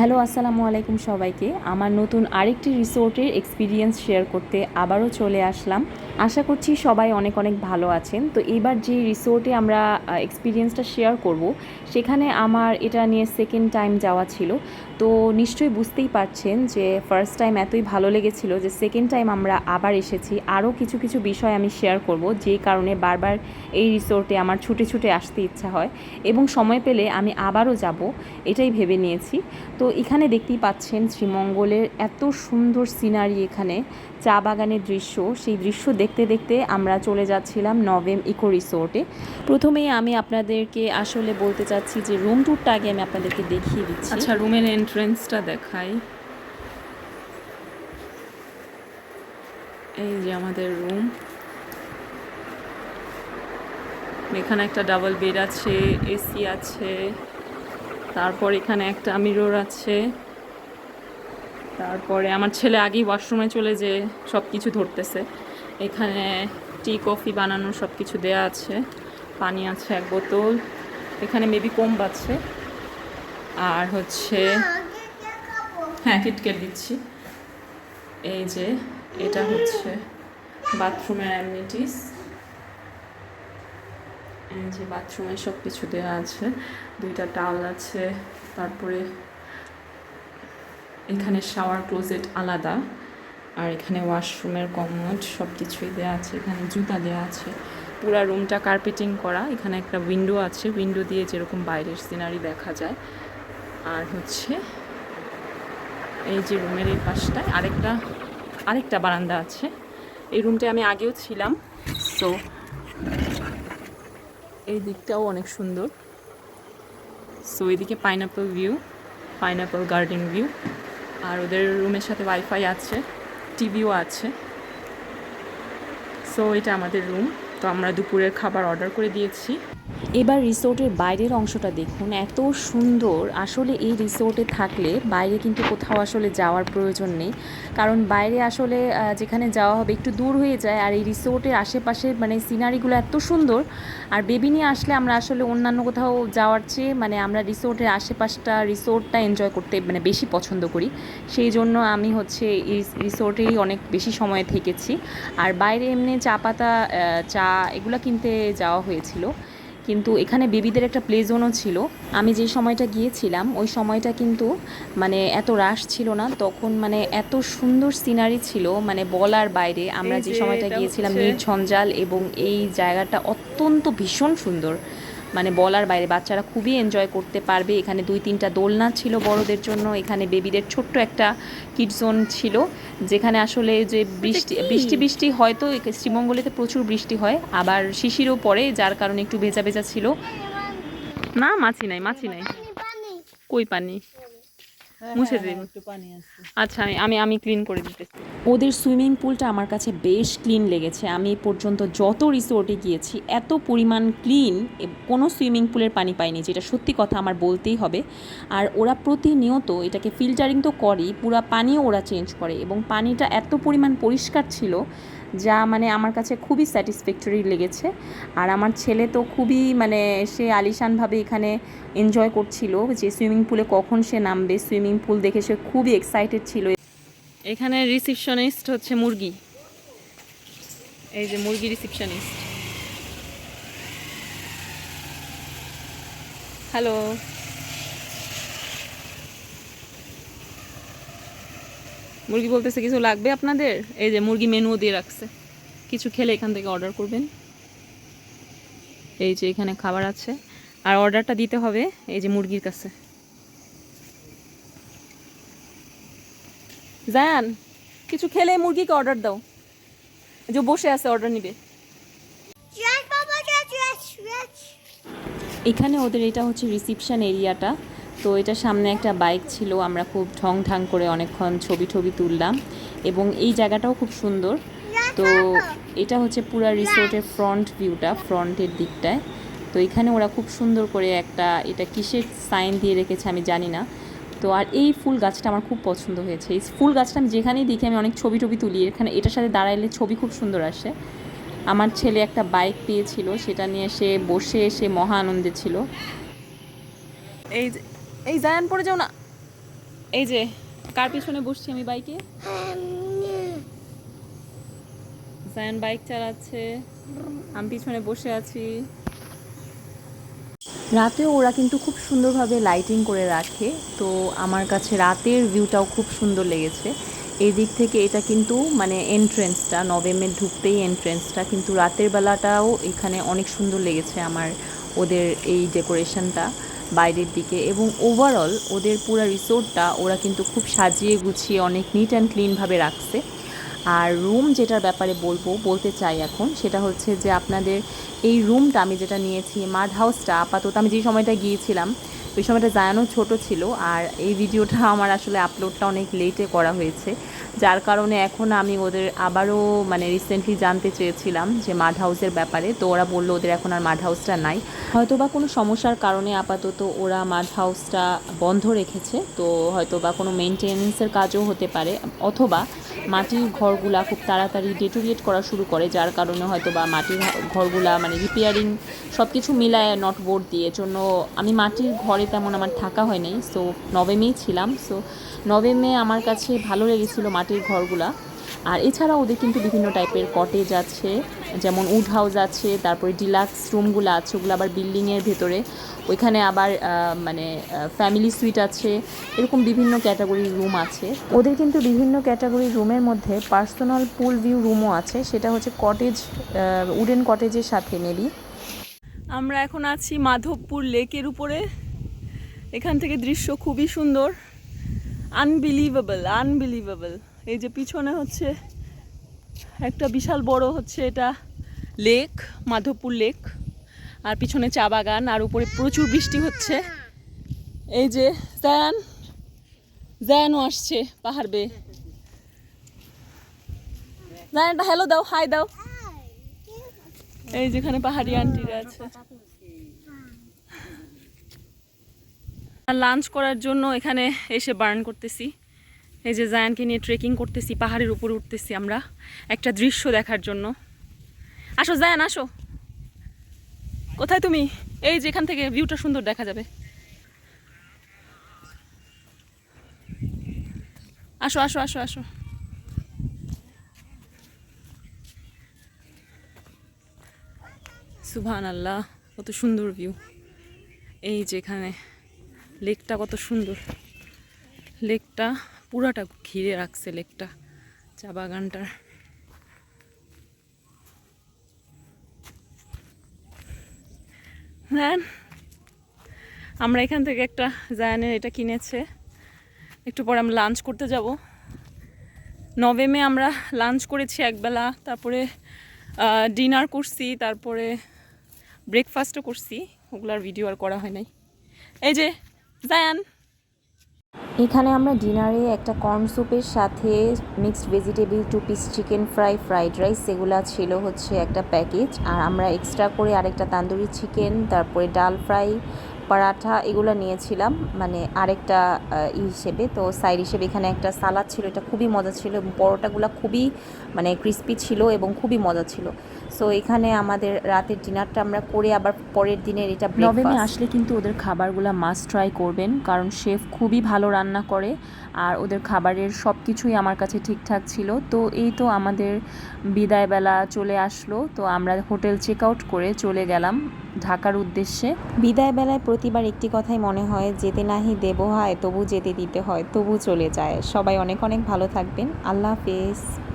Hello আসসালামু আলাইকুম সবাইকে। আমার নতুন আরেকটি রিসোর্টের এক্সপিরিয়েন্স শেয়ার করতে আবারও চলে আসলাম। আশা করছি সবাই অনেক অনেক ভালো আছেন। তো এবার যে রিসোর্টে আমরা এক্সপিরিয়েন্সটা শেয়ার করব, সেখানে আমার এটা নিয়ে সেকেন্ড টাইম যাওয়া ছিল। তো নিশ্চয়ই বুঝতেই পারছেন যে ফার্স্ট টাইম এতই ভালো লেগেছিল যে সেকেন্ড টাইম আমরা আবার এসেছি। আরও কিছু কিছু বিষয় আমি শেয়ার করব, যে কারণে বারবার এই রিসোর্টে আমার ছুটে ছুটে আসতে ইচ্ছা হয়। এবং সময় পেলে আমি আবারও যাব, এটাই ভেবে নিয়েছি। তো এখানে দেখতেই পাচ্ছেন শ্রীমঙ্গলের এত সুন্দর সিনারি এখানে। চা বাগানের দৃশ্য, সেই দৃশ্য দেখতে দেখতে আমরা চলে যাচ্ছিলাম নভেম ইকো রিসোর্টে। প্রথমেই আমি আপনাদেরকে আসলে বলতে চাচ্ছি যে রুম ট্যুরটা আগে আমি আপনাদেরকে দেখিয়ে দিচ্ছি। আচ্ছা রুমের এন্ট্রেন্সটা দেখাই। এই যে আমাদের রুম এখানে একটা ডাবল বেড আছে এসি আছে, তারপর এখানে একটা মিরর আছে। তারপরে আমার ছেলে আগেই ওয়াশরুমে চলে যে সব কিছু ধরতেছে। এখানে টি কফি বানানোর সব কিছু দেয়া আছে। পানি আছে এক বোতল। এখানে মেবি কম্ব আছে। আর হচ্ছে হ্যাঁ কিটকেট দিচ্ছি। এই যে, এটা হচ্ছে বাথরুমের অ্যামিনিটিস এই যে বাথরুমে সব কিছু দেওয়া আছে। দুইটা টাল আছে। তারপরে এখানে শাওয়ার ক্লোজেট আলাদা। আর এখানে ওয়াশরুমের কমোড সব কিছুই দেওয়া আছে, এখানে জুতা দেওয়া আছে। পুরা রুমটা কার্পেটিং করা, এখানে একটা উইন্ডো আছে উইন্ডো দিয়ে যেরকম বাইরের সিনারি দেখা যায়। আর হচ্ছে এই যে রুমের এই পাশটায় আরেকটা আরেকটা বারান্দা আছে। এই রুমটায় আমি আগেও ছিলাম সো এই দিকটাও অনেক সুন্দর। সো এদিকে pineapple view pineapple garden view আর ওদের রুমের সাথে ওয়াইফাই আছে। টিভিও আছে। সো এটা আমাদের রুম তো আমরা দুপুরের খাবার অর্ডার করে দিয়েছি। এবার রিসোর্টের বাইরের অংশটা দেখুন, এত সুন্দর। আসলে এই রিসোর্টে থাকলে বাইরে কিন্তু কোথাও আসলে যাওয়ার প্রয়োজন নেই। কারণ বাইরে আসলে যেখানে যাওয়া হবে একটু দূর হয়ে যায়, আর এই রিসোর্টের আশেপাশে মানে সিনারিগুলো এত সুন্দর। আর বেবি নিয়ে আসলে আমরা আসলে অন্যান্য কোথাও যাওয়ার চেয়ে মানে আমরা রিসোর্টের আশেপাশটা, রিসোর্টটা এনজয় করতে মানে বেশি পছন্দ করি। সেই জন্য আমি হচ্ছে এই রিসোর্টেই অনেক বেশি সময় থেকেছি। আর বাইরে এমনি চা পাতা চা এগুলো কিনতে যাওয়া হয়েছিল। কিন্তু এখানে বেবিদের একটা প্লে জোনও ছিল। আমি যে সময়টা গিয়েছিলাম ওই সময়টা কিন্তু মানে এত রাশ ছিল না। তখন মানে এত সুন্দর সিনারি ছিল মানে বলার বাইরে। আমরা যে সময়টা গিয়েছিলাম নির্ঝঞ্জাল নির্ঝঞ্ঝাল এবং এই জায়গাটা অত্যন্ত ভীষণ সুন্দর। মানে বলার বাইরে বাচ্চারা খুবই এনজয় করতে পারবে। এখানে দুই তিনটা দোলনা ছিল বড়দের জন্য এখানে বেবিদের ছোট্ট একটা কিড জোন ছিল যেখানে আসলে যে বৃষ্টি বৃষ্টি বৃষ্টি হয়তো শ্রীমঙ্গলেতে প্রচুর বৃষ্টি হয় আবার শিশিরও পড়ে যার কারণে একটু ভেজা ভেজা ছিল। না মাছি নাই মাছি নাই। কই পানি? মুছে দিন। আচ্ছা আমি আমি আমি ক্লিন করে দিতেছি। ওদের সুইমিং পুলটা আমার কাছে বেশ ক্লিন লেগেছে। আমি পর্যন্ত যত রিসোর্টে গিয়েছি এত পরিমাণ ক্লিন কোনো সুইমিং পুলের পানি পাইনি যেটা সত্যি কথা আমার বলতেই হবে। আর ওরা প্রতিনিয়ত এটাকে ফিল্টারিং তো করেই পুরা পানিও ওরা চেঞ্জ করে এবং পানিটা এত পরিমাণ পরিষ্কার ছিল যা মানে আমার কাছে খুবই স্যাটিসফ্যাক্টরি লেগেছে। আর আমার ছেলে তো খুবই মানে সে আলিশানভাবে এখানে এনজয় করছিল যে সুইমিং পুলে কখন সে নামবে সুইমিং পুল দেখে সে খুবই এক্সাইটেড ছিল। এখানে রিসিপশনিস্ট হচ্ছে মুরগি। এই যে মুরগি রিসিপশনিস্ট হ্যালো মুরগি বলতেছে কিছু লাগবে আপনাদের? এই যে মুরগি মেনুও দিয়ে রাখছে। কিছু খেলে এখান থেকে অর্ডার করবেন। এই যে এখানে খাবার আছে। আর অর্ডারটা দিতে হবে এই যে মুরগির কাছে। জায়ান কিছু খেলে মুরগিকে অর্ডার দাও। যে বসে আছে অর্ডার নিবে. এখানে ওদের এটা হচ্ছে রিসিপশন এরিয়াটা তো এটা সামনে একটা বাইক ছিল, আমরা খুব ঠং ঠাং করে অনেকক্ষণ ছবি ছবি তুললাম এবং এই জায়গাটাও খুব সুন্দর। তো এটা হচ্ছে পুরা রিসোর্টের ফ্রন্ট ভিউটা, ফ্রন্টের দিকটায়। তো এখানে ওরা খুব সুন্দর করে একটা, এটা কিসের সাইন দিয়ে রেখেছে আমি জানি না। তো আর এই ফুল গাছটা আমার খুব পছন্দ হয়েছে। এই ফুল গাছটা আমি যেখানেই দেখি, আমি অনেক ছবি টবি তুলি। এখানে এটার সাথে দাঁড়াইলে ছবি খুব সুন্দর আসে। আমার ছেলে একটা বাইক পেয়েছিল, সেটা নিয়ে সে বসে সে মহা আনন্দে ছিল। এই এই জায়ান পড়ে যাও না। এই যে কার পিছনে বসছি আমি বাইকে? জায়ান বাইক চালাচ্ছে আমি পিছনে বসে আছি। রাতেও ওরা কিন্তু খুব সুন্দরভাবে লাইটিং করে রাখে তো আমার কাছে রাতের ভিউটাও খুব সুন্দর লেগেছে। এই দিক থেকে এটা কিন্তু মানে এন্ট্রেন্সটা নভেম্বর ঢুকতেই এন্ট্রেন্সটা কিন্তু রাতের বেলাটাও এখানে অনেক সুন্দর লেগেছে আমার ওদের এই ডেকোরেশনটা বাইরের দিকে এবং ওভারঅল ওদের পুরো রিসোর্টটা ওরা কিন্তু খুব সাজিয়ে গুছিয়ে অনেক নিট অ্যান্ড ক্লিনভাবে রাখছে। আর রুম যেটার ব্যাপারে বলব, বলতে চাই এখন, সেটা হচ্ছে যে আপনাদের এই রুমটা আমি যেটা নিয়েছি মাড হাউসটা আপাতত আমি যে সময়টা গিয়েছিলাম, ওই সময়টা জায়ানো ছোট ছিল, আর এই ভিডিওটা আমার আসলে আপলোডটা অনেক লেটে করা হয়েছে। যার কারণে এখন আমি ওদের আবারও মানে রিসেন্টলি জানতে চেয়েছিলাম যে মাড হাউসের ব্যাপারে। তো ওরা বলল ওদের এখন আর মাড হাউসটা নাই। হয়তো বা কোনো সমস্যার কারণে আপাতত ওরা মাড হাউসটা বন্ধ রেখেছে। তো হয়তো বা কোনো মেনটেনেন্সের কাজও হতে পারে। অথবা মাটির ঘরগুলা খুব তাড়াতাড়ি ডেটোরিয়েট করা শুরু করে, যার কারণে হয়তো বা মাটির ঘরগুলা মানে রিপেয়ারিং সব কিছু মিলায় নট বোর্ড দিয়ে। জন্য আমি মাটির ঘরে তেমন আমার থাকা হয় নাই। সো নভেমেই ছিলাম। সো নভেমে আমার কাছে ভালো লেগেছিল মাটির ঘরগুলা। আর এছাড়া ওদের কিন্তু বিভিন্ন টাইপের কটেজ আছে, যেমন উড হাউস আছে, তারপরে ডিলাক্স রুমগুলো আছে, ওগুলো আবার বিল্ডিংয়ের ভেতরে। ওইখানে আবার মানে ফ্যামিলি সুইট আছে, এরকম বিভিন্ন ক্যাটাগরির রুম আছে। ওদের কিন্তু বিভিন্ন ক্যাটাগরির রুমের মধ্যে পার্সোনাল পুল ভিউ রুমও আছে, সেটা হচ্ছে কটেজ উডেন কটেজের সাথে মেবি আমরা এখন আছি মাধবপুর লেকের উপরে। এখান থেকে দৃশ্য খুবই সুন্দর। আনবিলিভেবল আনবিলিভেবল এই যে পিছনে হচ্ছে একটা বিশাল বড় হচ্ছে এটা লেক, মাধবপুর লেক। আর পিছনে চা বাগান, আর উপরে প্রচুর বৃষ্টি হচ্ছে। এই যে জ্যান, জ্যানও আসছে পাহাড় বেয়ে। জায়ান একটা হ্যালো দাও হাই দাও। এই যেখানে পাহাড়ি আন্টিরা আছে। লাঞ্চ করার জন্য এখানে এসে বার্ন করতেছি। এই যে জায়ানকে নিয়ে ট্রেকিং করতেছি, পাহাড়ের উপর উঠতেছি আমরা, একটা দৃশ্য দেখার জন্য। আসো জায়ান, আসো। কোথায় তুমি? এই যে এখান থেকে ভিউটা সুন্দর দেখা যাবে। আসো আসো আসো আসো। সুভান আল্লাহ কত সুন্দর ভিউ এই যেখানে লেকটা কত সুন্দর। লেকটা পুরাটা ঘিরে রাখছে লেকটা, চা বাগানটার। হ্যাঁ আমরা এখান থেকে একটা জায়ানের এটা কিনেছে। একটু পরে আমরা লাঞ্চ করতে যাব। নভেমে আমরা লাঞ্চ করেছি একবেলা, তারপরে ডিনার করছি, তারপরে ব্রেকফাস্টও করছি। ওগুলার ভিডিও আর করা হয় নাই। এই যে, জায়ান! এখানে আমরা ডিনারে একটা কর্ন স্যুপের সাথে mixed vegetable two piece chicken fry fried rice সেগুলা ছিল হচ্ছে একটা প্যাকেজ আর আমরা এক্সট্রা করে আরেকটা তান্দুরি চিকেন তারপরে ডাল ফ্রাই পরাঠা এগুলো নিয়েছিলাম মানে আরেকটা ই হিসেবে। তো সাইড হিসেবে এখানে একটা সালাদ ছিল, এটা খুবই মজা ছিল এবং পরোটাগুলো খুবই মানে ক্রিস্পি ছিল এবং খুবই মজা ছিল। সো এখানে আমাদের রাতের ডিনারটা আমরা করে আবার পরের দিনের এটা নভেমে আসলে কিন্তু ওদের খাবারগুলো মাস্ট ট্রাই করবেন, কারণ শেফ খুবই ভালো রান্না করে আর ওদের খাবারের সব কিছুই আমার কাছে ঠিকঠাক ছিল। তো এই তো আমাদের বিদায়বেলা চলে আসলো, তো আমরা হোটেল চেক আউট করে চলে গেলাম। ঢাকার উদ্দেশ্যে। বিদায় বেলায় প্রতিবার একটি কথাই মনে হয়, যেতে নাহি দেব হয়, তবু যেতে দিতে হয়, তবু চলে যায়। সবাই অনেক অনেক ভালো থাকবেন। আল্লাহ হাফেজ।